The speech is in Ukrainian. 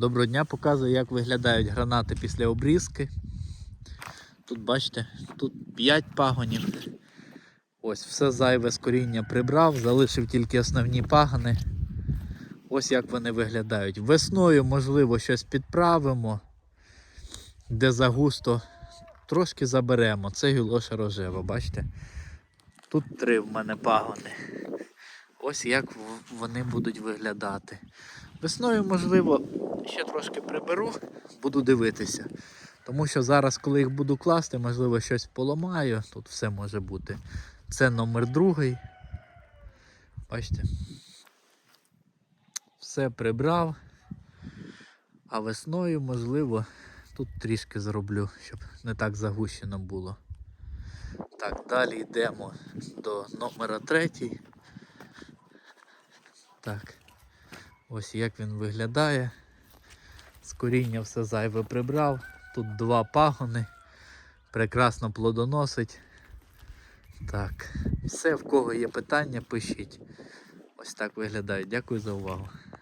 Доброго дня, показую, як виглядають гранати після обрізки. Тут бачите, тут 5 пагонів. Ось все зайве з коріння прибрав, залишив тільки основні пагони. Ось як вони виглядають. Весною, можливо, щось підправимо, де загусто трошки заберемо. Це гілоша рожева, бачите? Тут три в мене пагони. Ось як вони будуть виглядати. Весною, можливо, ще трошки приберу, буду дивитися. Тому що зараз, коли їх буду класти, можливо, щось поламаю. Тут все може бути. Це номер другий. Бачите. Все прибрав. А весною, можливо, тут трішки зроблю, щоб не так загущено було. Так, далі йдемо до номера третій. Так. Ось як він виглядає. З коріння все зайве прибрав. Тут два пагони. Прекрасно плодоносить. Так. Все, в кого є питання, пишіть. Ось так виглядає. Дякую за увагу.